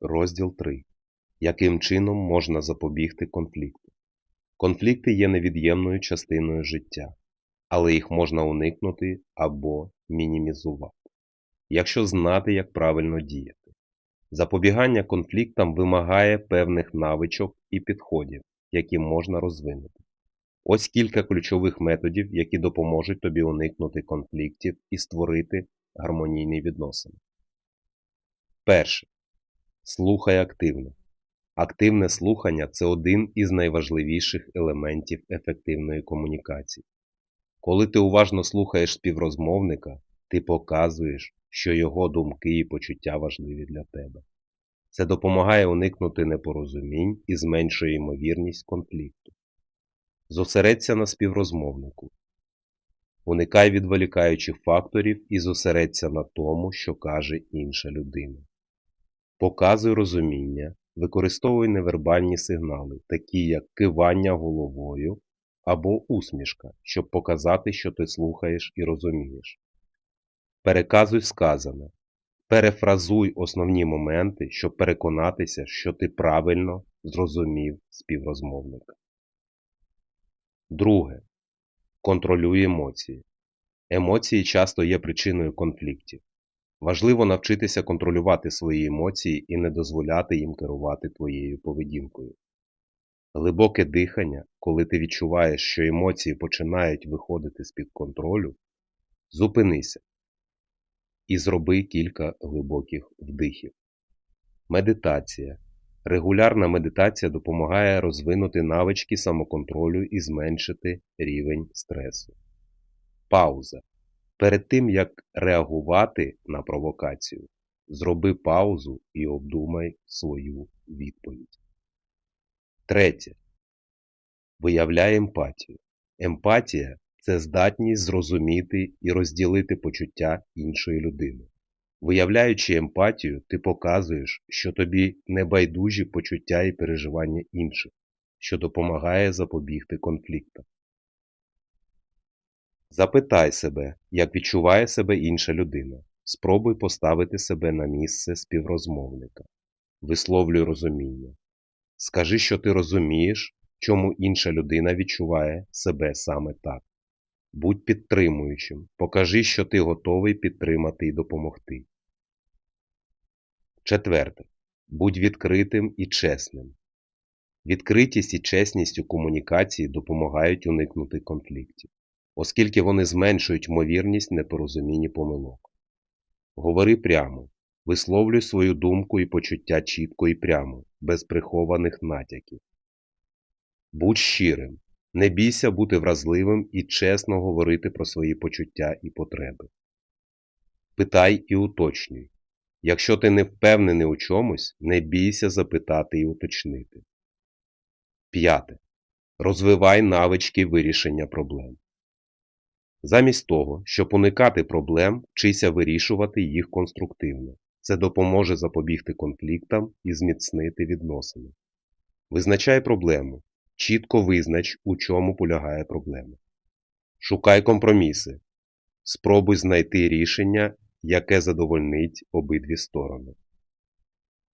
Розділ 3. Яким чином можна запобігти конфлікту? Конфлікти є невід'ємною частиною життя, але їх можна уникнути або мінімізувати, якщо знати, як правильно діяти. Запобігання конфліктам вимагає певних навичок і підходів, які можна розвинути. Ось кілька ключових методів, які допоможуть тобі уникнути конфліктів і створити гармонійні відносини. Перше. Слухай активно. Активне слухання це один із найважливіших елементів ефективної комунікації. Коли ти уважно слухаєш співрозмовника, ти показуєш, що його думки і почуття важливі для тебе. Це допомагає уникнути непорозумінь і зменшує ймовірність конфлікту. Зосередься на співрозмовнику. Уникай відволікаючих факторів і зосередься на тому, що каже інша людина. Показуй розуміння, використовуй невербальні сигнали, такі як кивання головою або усмішка, щоб показати, що ти слухаєш і розумієш. Переказуй сказане. Перефразуй основні моменти, щоб переконатися, що ти правильно зрозумів співрозмовника. Друге. Контролюй емоції. Емоції часто є причиною конфліктів. Важливо навчитися контролювати свої емоції і не дозволяти їм керувати твоєю поведінкою. Глибоке дихання, коли ти відчуваєш, що емоції починають виходити з-під контролю, зупинися і зроби кілька глибоких вдихів. Медитація. Регулярна медитація допомагає розвинути навички самоконтролю і зменшити рівень стресу. Пауза. Перед тим, як реагувати на провокацію, зроби паузу і обдумай свою відповідь. Третє. Виявляй емпатію. Емпатія це здатність зрозуміти і розділити почуття іншої людини. Виявляючи емпатію, ти показуєш, що тобі не байдужі почуття і переживання інших, що допомагає запобігти конфліктам. Запитай себе, як відчуває себе інша людина. Спробуй поставити себе на місце співрозмовника. Висловлюй розуміння. Скажи, що ти розумієш, чому інша людина відчуває себе саме так. Будь підтримуючим. Покажи, що ти готовий підтримати і допомогти. Четверте. Будь відкритим і чесним. Відкритість і чесність у комунікації допомагають уникнути конфліктів оскільки вони зменшують ймовірність непорозумінь і помилок. Говори прямо, висловлюй свою думку і почуття чітко і прямо, без прихованих натяків. Будь щирим, не бійся бути вразливим і чесно говорити про свої почуття і потреби. Питай і уточнюй. Якщо ти не впевнений у чомусь, не бійся запитати і уточнити. П'яте. Розвивай навички вирішення проблем. Замість того, щоб уникати проблем, вчися вирішувати їх конструктивно. Це допоможе запобігти конфліктам і зміцнити відносини. Визначай проблему. Чітко визнач, у чому полягає проблема. Шукай компроміси. Спробуй знайти рішення, яке задовольнить обидві сторони.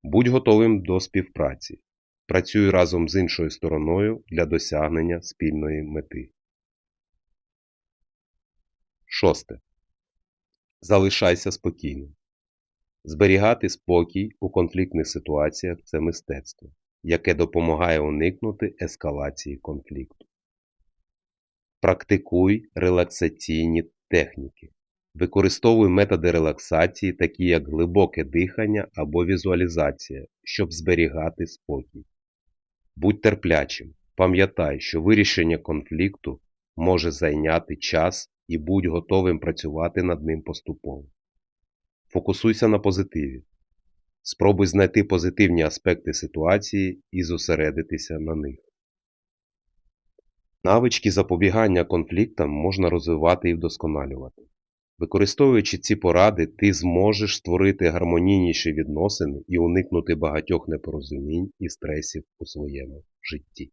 Будь готовим до співпраці. Працюй разом з іншою стороною для досягнення спільної мети. Шосте. Залишайся спокійним. Зберігати спокій у конфліктних ситуаціях це мистецтво, яке допомагає уникнути ескалації конфлікту. Практикуй релаксаційні техніки. Використовуй методи релаксації, такі як глибоке дихання або візуалізація, щоб зберігати спокій. Будь терплячим. Пам'ятай, що вирішення конфлікту може зайняти час і будь готовим працювати над ним поступово. Фокусуйся на позитиві. Спробуй знайти позитивні аспекти ситуації і зосередитися на них. Навички запобігання конфліктам можна розвивати і вдосконалювати. Використовуючи ці поради, ти зможеш створити гармонійніші відносини і уникнути багатьох непорозумінь і стресів у своєму житті.